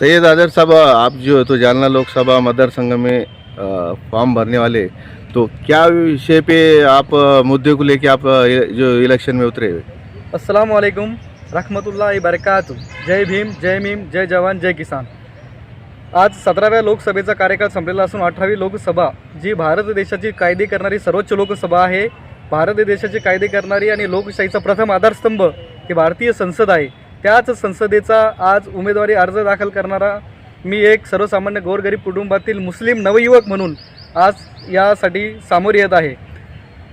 सैयद आदर साहब आप जो है तो जालना लोकसभा मदर संघ में फॉर्म भरने वाले तो क्या विषय पे आप मुद्दे को लेके आप जो इलेक्शन में उतरे हुए? अस्सलाम वालेकुम रहमतुल्लाह बरकात जय भीम जय भीम जय जवान जय किसान। आज सतराव्या लोकसभेचा कार्यकाळ संपलेला असून अठरावी लोकसभा जी भारत देशाची कायदे करणारी सर्वोच्च लोकसभा आहे भारत देशाचे कायदे करणारी आणि लोकशाहीचा प्रथम आधारस्तंभ ही भारतीय संसद आहे. त्याच संसदेचा आज उमेदवारी अर्ज दाखल करणारा मी एक सर्वसामान्य गोरगरीब कुटुंबातील मुस्लिम नवयुवक म्हणून आज यासाठी सामोर येत आहे.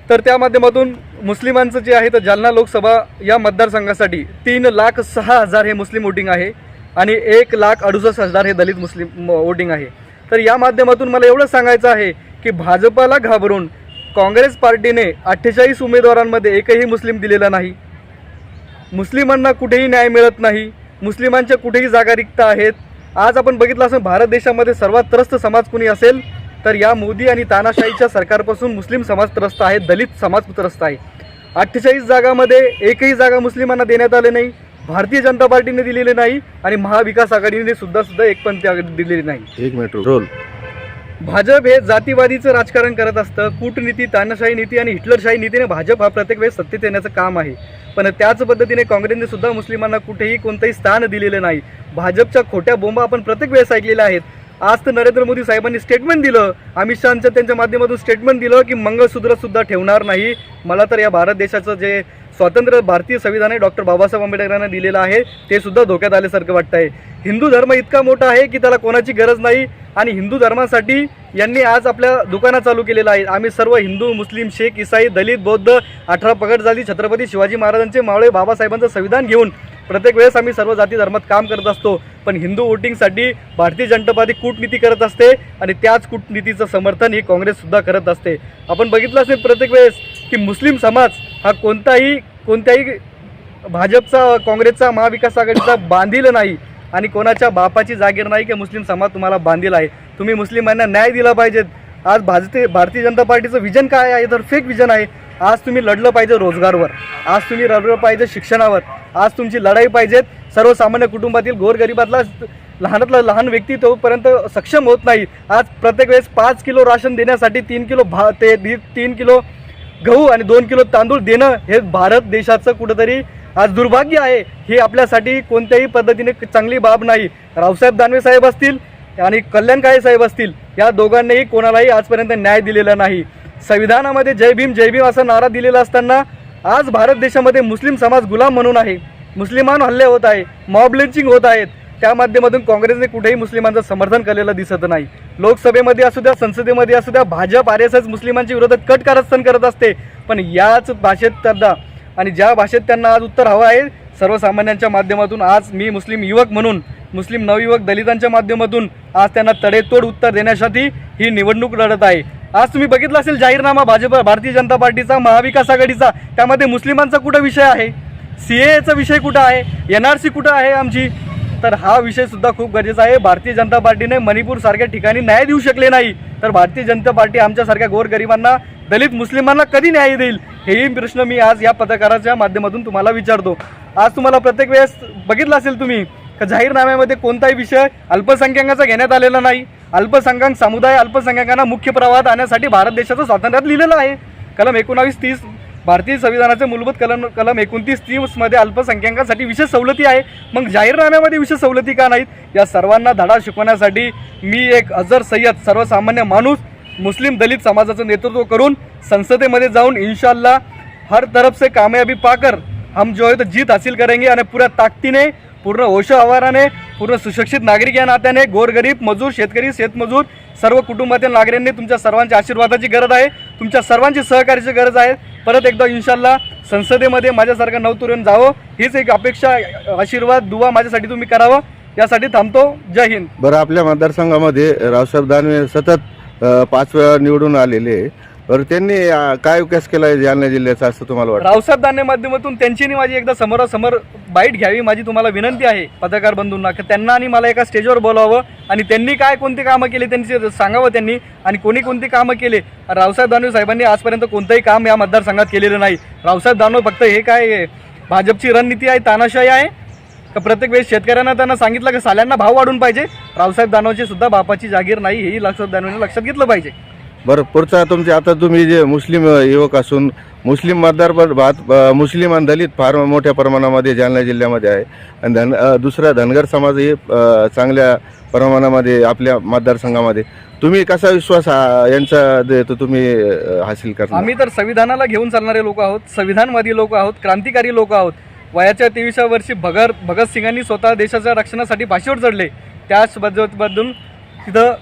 तर त्या माध्यमातून मुस्लिमांचं जे आहे तर जालना लोकसभा या मतदारसंघासाठी तीन लाख सहा हजार हे मुस्लिम वोटिंग आहे आणि एक लाख अडुसष्ट हजार हे दलित मुस्लिम वोटिंग आहे. तर या माध्यमातून मला एवढं सांगायचं आहे की भाजपाला घाबरून काँग्रेस पार्टीने अठ्ठेचाळीस उमेदवारांमध्ये एकही मुस्लिम दिलेला नाही. मुस्लिमांना कुठेही न्याय मिळत नाही मुस्लिमांच्या कुठेही जागा रिक्त आहेत. आज आपण बघितलं असं भारत देशामध्ये सर्वात त्रस्त समाज कुणी असेल तर या मोदी आणि तानाशाहीच्या सरकारपासून मुस्लिम समाज त्रस्त आहे दलित समाज त्रस्त आहे. अठ्ठेचाळीस जागामध्ये एकही जागा मुस्लिमांना देण्यात आले नाही भारतीय जनता पार्टीने दिलेली नाही आणि महाविकास आघाडीने सुद्धा सुद्धा एक पण त्या दिलेली नाही. एक मिनिट रोल. भाजप हे जातीवादीचं राजकारण करत असतं. कूटनीती तानाशाही नीती आणि हिटलरशाही नीतीने भाजप हा प्रत्येक वेळेस सत्तेत येण्याचं काम आहे. पण त्याच पद्धतीने काँग्रेसने सुद्धा मुस्लिमांना कुठेही कोणतंही स्थान दिलेलं नाही. भाजपच्या खोट्या बोंबा आपण प्रत्येक वेळेस ऐकलेल्या आहेत. आज तर नरेंद्र मोदी साहेबांनी स्टेटमेंट दिलं. अमित शहाचं त्यांच्या माध्यमातून स्टेटमेंट दिलं की मंगळसूत्रसुद्धा ठेवणार नाही. मला तर या भारत देशाचं जे स्वातंत्र्य भारतीय संविधान आहे डॉक्टर बाबासाहेब आंबेडकरांना दिलेलं आहे ते सुद्धा धोक्यात आल्यासारखं वाटतं आहे हिंदू धर्म इतका मोठा आहे की त्याला कोणाची गरज नाही आणि हिंदू धर्मासाठी यांनी आज आपल्या दुकाना चालू केलेलं आहे. आम्ही सर्व हिंदू मुस्लिम शेख इसाई दलित बौद्ध अठरा पगड झाली छत्रपती शिवाजी महाराजांचे मावळे बाबासाहेबांचं संविधान घेऊन प्रत्येक वेळेस आम्ही सर्व जाती धर्मात काम करत असतो पण हिंदू वोटिंगसाठी भारतीय जनता पार्टी कूटनीती करत असते आणि त्याच कूटनीतीचं समर्थन ही काँग्रेससुद्धा करत असते. आपण बघितलं असेल प्रत्येक वेळेस की मुस्लिम समाज हा कोणताही कोणत्याही भाजपचा काँग्रेसचा महाविकास आघाडीचा बांधील नाही आणि कोणाच्या बापाची जागीर नाही की मुस्लिम समाज तुम्हाला बांधील आहे. तुम्ही मुस्लिमांना न्याय दिला पाहिजेत आज भारतीय भारतीय जनता पार्टीचं विजन काय आहे? तर फेक विजन आहे. आज तुम्ही लढलं पाहिजे रोजगारवर. आज तुम्ही लढलं पाहिजे शिक्षणावर. आज तुमची लढाई पाहिजेत. सर्वसामान्य कुटुंबातील गोरगरिबातला लहानातला लहान व्यक्ती तोपर्यंत सक्षम होत नाही. आज प्रत्येक वेळेस पाच किलो राशन देण्यासाठी तीन किलो भा ते दी- तीन किलो गहू आणि दोन किलो तांदूळ देणं हे भारत देशाचं कुठंतरी आज दुर्भाग्य आहे. हे आपल्यासाठी कोणत्याही पद्धतीने चांगली बाब नाही. रावसाहेब दानवे साहेब असतील आणि कल्याण काळे साहेब असतील या दोघांनीही कोणालाही आजपर्यंत न्याय दिलेला नाही. संविधानामध्ये जय भीम जय भीम असा नारा दिलेला असताना आज भारत देशामध्ये मुस्लिम समाज गुलाम म्हणून आहे. मुस्लिमान हल्ले होत आहे मॉब लिंचिंग होत आहेत. त्या माध्यमातून काँग्रेसने कुठेही मुस्लिमांचं समर्थन केलेलं दिसत नाही. लोकसभेमध्ये असू द्या संसदेमध्ये असू द्या भाजप आर एस एस मुस्लिमांच्या विरोधात कट कारस्थान करत असते. पण याच भाषेत त्यांना आणि ज्या भाषेत त्यांना आज उत्तर हवं आहे सर्वसामान्यांच्या माध्यमातून आज मी मुस्लिम युवक म्हणून मुस्लिम नवयुवक दलितांच्या माध्यमातून आज त्यांना तडेतोड उत्तर देण्यासाठी ही निवडणूक लढत आहे. आज तुम्ही बघितलं असेल जाहीरनामा भाजप भारतीय जनता पार्टीचा महाविकास आघाडीचा. त्यामध्ये मुस्लिमांचा कुठं विषय आहे? सी एचा विषय कुठं आहे? एन आर सी कुठं आहे आमची? तर हा विषयसुद्धा खूप गरजेचा आहे. भारतीय जनता पार्टीने मणिपूरसारख्या ठिकाणी न्याय देऊ शकले नाही. तर भारतीय जनता पार्टी आमच्यासारख्या गोरगरिबांना दलित मुस्लिमांना कधी न्याय देईल? हेही प्रश्न मी आज या पत्रकाराच्या माध्यमातून तुम्हाला विचारतो. आज तुम्हाला प्रत्येक वेळेस बघितलं असेल तुम्ही का जाहीरनाम्यामध्ये कोणताही विषय अल्पसंख्याकाचा घेण्यात आलेला नाही. अल्पसंख्याक समुदाय अल्पसंख्याकांना मुख्य प्रवाहात आणण्यासाठी भारत देशाचं स्वातंत्र्यात लिहिलेलं आहे. कलम एकोणावीस तीस भारतीय संविधानाचे मूलभूत कलम कलम एकोणतीस तीसमध्ये अल्पसंख्याकांसाठी विशेष सवलती आहे. मग जाहीरनाम्यामध्ये विशेष सवलती का नाहीत? या सर्वांना धडा शिकवण्यासाठी मी एक अजर सय्यद सर्वसामान्य माणूस मुस्लिम दलित समाजाचं नेतृत्व करून संसदेमध्ये जाऊन इन्शाल्ला हर तरफ से कामयाबी पाकर हम जो है तो जीत हासिल करेंगे. आणि पुऱ्या ताकदीने पूर्ण होश आवाराने पूर्ण सुशिक्षित नागरिक या नात्याने गोरगरीब मजूर शेतकरी शेतमजूर सर्व कुटुंबातील नागरिकांनी तुमच्या सर्वांच्या आशीर्वादाची गरज आहे तुमच्या सर्वांची सहकार्याची गरज आहे. परत एकदा इन्शाल्ला संसदेमध्ये माझ्यासारखं नवतुरण जावं हीच एक अपेक्षा आशीर्वाद दुवा माझ्यासाठी तुम्ही करावं यासाठी थांबतो. जय हिंद. बरं आपल्या मतदारसंघामध्ये रावसाहेब दानवे सतत पाच वेळा निवडून आलेले. आहे. बरं त्यांनी काय विकास केला आहे जालना जिल्ह्याचा असं तुम्हाला वाटतं? रावसाहेब दानवे माध्यमातून त्यांची माझी एकदा समोरासमोर बाईट घ्यावी माझी तुम्हाला विनंती आहे पत्रकार बंधूंना. की त्यांना आणि मला एका स्टेजवर बोलावं आणि त्यांनी काय कोणती कामं केली त्यांची सांगावं त्यांनी. आणि कोणी कोणती कामं केले रावसाहेब दानवे साहेबांनी आजपर्यंत कोणतंही काम या मतदारसंघात केलेलं नाही. रावसाहेब दानवे फक्त हे काय भाजपची रणनीती आहे तानाशाही आहे. का प्रत्येक वेळेस शेतकऱ्यांना त्यांना सांगितलं की साल्यांना भाव वाढून पाहिजे. रावसाहेब दानवची सुद्धा बापाची जागीर नाही हेही लक्षात दानवेने लक्षात घेतलं पाहिजे. बरं पुढचा तुमचे आता तुम्ही जे मुस्लिम युवक असून मुस्लिम मतदार पण भात मुस्लिम आणि दलित फार मोठ्या प्रमाणामध्ये जालना जिल्ह्यामध्ये आहे. आणि धन दुसरा धनगर समाजही हे चांगल्या प्रमाणामध्ये आपल्या मतदारसंघामध्ये. तुम्ही कसा विश्वास हा- यांचा देतो तुम्ही हासिल करणार? आम्ही तर संविधानाला घेऊन चालणारे लोक आहोत संविधानवादी लोक आहोत क्रांतिकारी लोक आहोत. वयाच्या तेविसाव्या वर्षी भगर भगतसिंगांनी स्वतः देशाच्या रक्षणासाठी भाषेवर चढले. त्याच बद्दल तिथं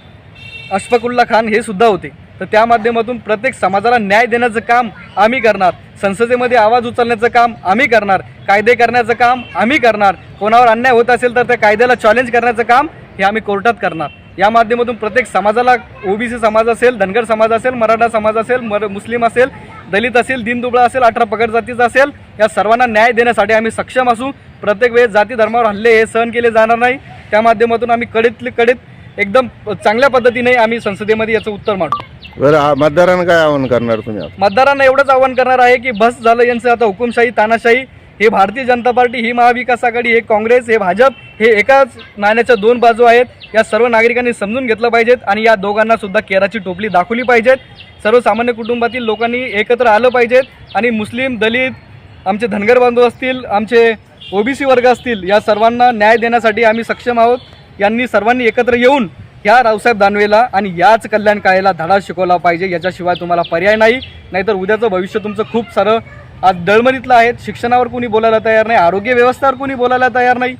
अशफाकुल्ला खान हे सुद्धा होते. तर त्या माध्यमातून प्रत्येक समाजाला न्याय देण्याचं काम आम्ही करणार. संसदेमध्ये आवाज उचलण्याचं काम आम्ही करणार. कायदे करण्याचं काम आम्ही करणार. कोणावर अन्याय होत असेल तर त्या कायद्याला चॅलेंज करण्याचं काम हे आम्ही कोर्टात करणार. या माध्यमातून प्रत्येक समाजाला ओबीसी समाज असेल धनगर समाज असेल मराठा समाज असेल मर मुस्लिम असेल दलित असेल दिनदुबळा असेल अठरा पगड जातीचा असेल या सर्वांना न्याय देण्यासाठी आम्ही सक्षम असू. प्रत्येक वेळेस जाती धर्मावर हल्ले हे सहन केले जाणार नाही. त्या माध्यमातून आम्ही कडीतले कडीत एकदम चांगल्या पद्धतीने आम्ही संसदेमध्ये याचं उत्तर मांडू. बरं मतदारांना काय आवाहन करणार तुम्ही आता? मतदारांना एवढंच आवाहन करणार आहे की बस झालं यांचं आता हुकुमशाही तानाशाही हे भारतीय जनता पार्टी ही महाविकास आघाडी हे काँग्रेस हे भाजप हे एकाच नाण्याच्या दोन बाजू आहेत. या सर्व नागरिकांनी समजून घेतलं पाहिजेत आणि या दोघांना सुद्धा केराची टोपली दाखवली पाहिजेत. सर्वसामान्य कुटुंबातील लोकांनी एकत्र आलं पाहिजेत आणि मुस्लिम दलित आमचे धनगर बांधव असतील आमचे ओबीसी वर्ग असतील या सर्वांना न्याय देण्यासाठी आम्ही सक्षम आहोत. यांनी सर्वांनी एकत्र येऊन ह्या रावसाहेब दानवेला आणि याच कल्याण काळेला धडा शिकवला पाहिजे याच्याशिवाय तुम्हाला पर्याय नाही. नाहीतर उद्याचं भविष्य तुमचं खूप सारं आज दळमनीतलं आहे. शिक्षणावर कोणी बोलायला तयार नाही आरोग्य व्यवस्थेवर कोणी बोलायला तयार नाही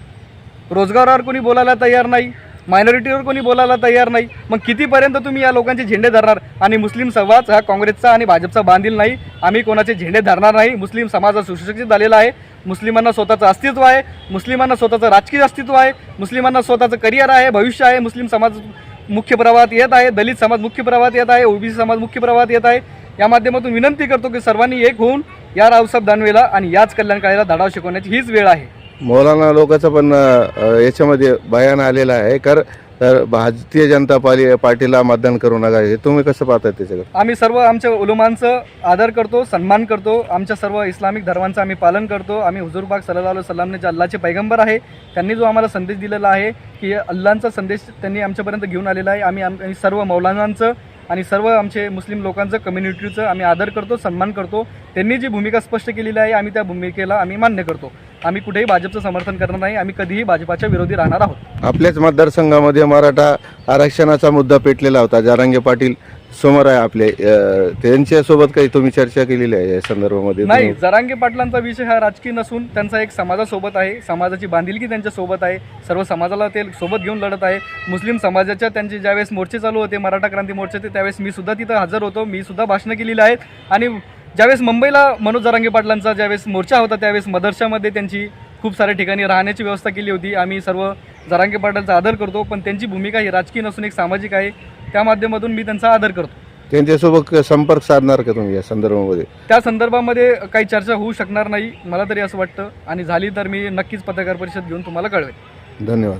रोजगारावर कोणी बोलायला तयार नाही मायनॉरिटीवर कोणी बोलायला तयार नाही. मग कितीपर्यंत तुम्ही या लोकांचे झेंडे धरणार? आणि मुस्लिम समाज हा काँग्रेसचा आणि भाजपचा बांधील नाही. आम्ही कोणाचे झेंडे धरणार नाही? मुस्लिम समाज हा सुशिक्षित झालेला आहे. मुस्लिमांना स्वतःचं अस्तित्व आहे मुस्लिमांना स्वतःचं राजकीय अस्तित्व आहे मुस्लिमांना स्वतःचं करिअर आहे भविष्य आहे मुस्लिम समाज मुख्य प्रवाहात येत आहे दलित समाज मुख्य प्रवाहात येत आहे ओबीसी समाज मुख्य प्रवाहात येत आहे. या माध्यमातून विनंती करतो की सर्वांनी एक होऊन या रावसाहेब दानवेला आणि याच कल्याणकाळीला धडाव शिकवण्याची हीच वेळ आहे. मौलाना लोकांचं पण याच्यामध्ये बयान आलेलं आहे. कर तर भारतीय जनता पाली पार्टीला मतदान करू नका. हे तुम्ही कसं पाहता त्याच्याकडे? आम्ही सर्व आमच्या उलुमांचं आदर करतो सन्मान करतो. आमच्या सर्व इस्लामिक धर्मांचं आम्ही पालन करतो. आम्ही हुजूरबाग सल्ला सल्लामने जे अल्लाचे पैगंबर आहे त्यांनी जो आम्हाला संदेश दिलेला आहे की अल्लांचा संदेश त्यांनी आमच्यापर्यंत घेऊन आलेला आहे. आम्ही आम- सर्व मौलानांचं आणि सर्व आमचे मुस्लिम लोकांचं कम्युनिटीचं आम्ही आदर करतो सन्मान करतो. त्यांनी जी भूमिका स्पष्ट केलेली आहे आम्ही त्या भूमिकेला आम्ही मान्य करतो. आम्ही कुठेही भाजपचं समर्थन करणार नाही आम्ही कधीही भाजपाच्या विरोधी राहणार आहोत. आपल्याच मतदारसंघामध्ये मराठा आरक्षणाचा मुद्दा पेटलेला होता. जारांगे पाटील समोर आहे आपले. त्यांच्यासोबत काही तुम्ही चर्चा केलेली आहे या संदर्भामध्ये? नाही जरांगे पाटलांचा विषय हा राजकीय नसून त्यांचा एक समाजासोबत आहे. समाजाची बांधिलकी त्यांच्यासोबत आहे. सर्व समाजाला ते सोबत घेऊन लढत आहे. मुस्लिम समाजाच्या त्यांचे ज्यावेळेस मोर्चे चालू होते मराठा क्रांती मोर्चाचे त्यावेळेस मी सुद्धा तिथं हजर होतो. मी सुद्धा भाषणं केलेली आहेत. आणि ज्यावेळेस मुंबईला मनोज जरांगे पाटलांचा ज्यावेळेस मोर्चा होता त्यावेळेस मदरशामध्ये त्यांची खूप साऱ्या ठिकाणी राहण्याची व्यवस्था केली होती. आम्ही सर्व जरांगे पाटलांचा आदर करतो पण त्यांची भूमिका ही राजकीय नसून एक सामाजिक आहे. त्या माध्यमातून मी त्यांचा आदर करतो. त्यांच्यासोबत संपर्क साधणार का तुम्ही या संदर्भामध्ये? त्या संदर्भामध्ये काही चर्चा होऊ शकणार नाही मला तरी असं वाटतं. आणि झाली तर मी नक्कीच पत्रकार परिषद घेऊन तुम्हाला कळवेन. धन्यवाद.